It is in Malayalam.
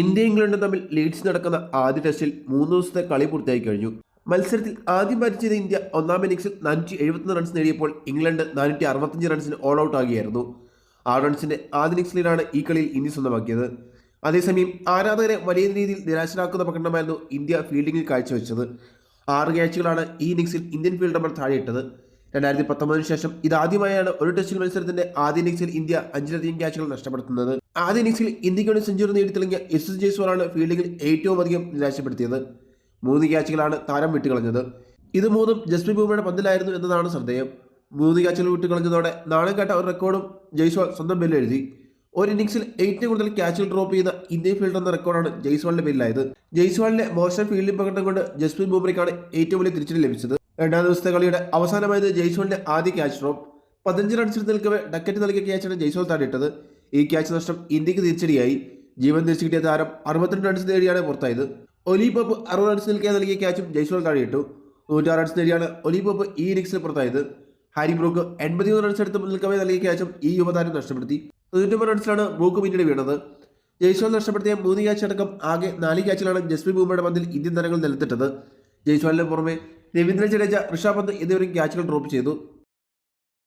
ഇന്ത്യ ഇംഗ്ലണ്ടും തമ്മിൽ ലീഡ്സ് നടക്കുന്ന ആദ്യ ടെസ്റ്റിൽ മൂന്ന് ദിവസത്തെ കളി പൂർത്തിയായി കഴിഞ്ഞു. മത്സരത്തിൽ ആദ്യം ബാറ്റ് ചെയ്ത ഇന്ത്യ ഒന്നാം ഇന്നിംഗ്സിൽ നാനൂറ്റി എഴുപത്തൊന്ന് റൺസ് നേടിയപ്പോൾ ഇംഗ്ലണ്ട് നാനൂറ്റി അറുപത്തഞ്ച് റൺസിന് ഓൾ ഔട്ട് ആകുകയായിരുന്നു. ആറ് റൺസിന്റെ ആദ്യ ഇന്നിംഗ്സ് ലീഡാണ് ഈ കളിയിൽ ഇന്ത്യ സ്വന്തമാക്കിയത്. അതേസമയം ആരാധകരെ വലിയ രീതിയിൽ നിരാശനാക്കുന്ന പ്രകടനമായിരുന്നു ഇന്ത്യ ഫീൽഡിംഗിൽ കാഴ്ചവെച്ചത്. ആറ് ക്യാച്ചുകളാണ് ഈ ഇന്നിംഗ്സിൽ ഇന്ത്യൻ ഫീൽഡർമാർ താഴെയിട്ടത്. രണ്ടായിരത്തി പത്തൊമ്പതിനു ശേഷം ഇതാദ്യമായാണ് ഒരു ടെസ്റ്റ് മത്സരത്തിന്റെ ആദ്യ ഇന്നിംഗ്സിൽ ഇന്ത്യ അഞ്ചിലധികം ക്യാച്ചുകൾ നഷ്ടപ്പെടുത്തുന്നത്. ആദ്യ ഇന്നിംഗ്സിൽ ഇന്ത്യയ്ക്ക് വേണ്ടി സെഞ്ചുറി നേടിത്തിളങ്ങിയ എസ് എസ് ജയ്സ്വാളാണ് ഫീൽഡിംഗിൽ ഏറ്റവും അധികം നിരാശപ്പെടുത്തിയത്. മൂന്ന് ക്യാച്ചുകളാണ് താരം വിട്ടുകളഞ്ഞത്. ഇത് മൂന്നും ജസ്മി ബുംറയുടെ പന്തിലായിരുന്നു എന്നതാണ് ശ്രദ്ധേയം. മൂന്ന് ക്യാച്ചുകൾ വിട്ടുകളഞ്ഞതോടെ നാളെ കേട്ട ഒരു റെക്കോർഡും ജയ്സ്വാൾ സ്വന്തം ബില്ല് എഴുതി. ഒരു ഇന്നിംഗ്സിൽ ഏറ്റവും കൂടുതൽ ക്യാച്ചുകൾ ഡ്രോപ്പ് ചെയ്ത ഇന്ത്യൻ ഫീൽഡർ എന്ന റെക്കോർഡാണ് ജയ്സ്വാളിന്റെ പേരിലായത്. ജയ്സ്വാളിന്റെ മോശം ഫീൽഡിംഗ് പ്രകടനം കൊണ്ട് ജസ്പ്രീത് ബുംറയ്ക്കാണ് ഏറ്റവും വലിയ തിരിച്ചടി ലഭിച്ചത്. രണ്ടാം ദിവസത്തെ കളിയുടെ അവസാനമായത് ജയ്സോണിന്റെ ആദ്യ ക്യാച്ച് ഡ്രോപ്പ് പതിനഞ്ച് റൺസിൽ നിൽക്കവേ ഡക്കറ്റ് നൽകിയ ക്യാച്ചാണ് ജയ്സോൺ താടിയിട്ടത് ഈ ക്യാച്ച് നഷ്ടം ഇന്ത്യയ്ക്ക് തിരിച്ചടിയായി. ജീവൻ തിരിച്ചു കിട്ടിയ താരം അറുപത്തിരണ്ട് റൺസ് നേടിയാണ് പുറത്തായത്. ഒലി അറുപത് റൺസ് നിൽക്കാൻ നൽകിയ ക്യാച്ചും ജയ്സോൾ താഴെയിട്ടു നൂറ്റാറ് റൺസ് നേടിയാണ് ഒലി ഈ ഇന്നിംഗ്സിൽ പുറത്തായത്. ഹാരി ബ്രൂക്ക് എൺപത്തിമൂന്ന് റൺസ് എടുത്ത് നിൽക്കവേ നൽകിയ ക്യാച്ചും ഈ യുവതാരം നഷ്ടപ്പെടുത്തി. തൊണ്ണൂറ്റൊമ്പത് റൺസിലാണ് ബ്രൂക്ക് പിന്നീട് വീണത്. ജയ്സ്വാൾ നഷ്ടപ്പെടുത്തിയ മൂന്ന് ക്യാച്ച് അടക്കം ആകെ നാല് ക്യാച്ചിലാണ് ജസ്മി ബുംറയുടെ പന്തിൽ ഇന്ത്യൻ താരങ്ങൾ നിലത്തിട്ടത്. ജയ്സ്വാളിന് പുറമെ രവീന്ദ്ര ജഡേജ ഋഷഭ് പന്ത് എന്നിവരും ക്യാച്ചുകൾ ഡ്രോപ്പ് ചെയ്തു.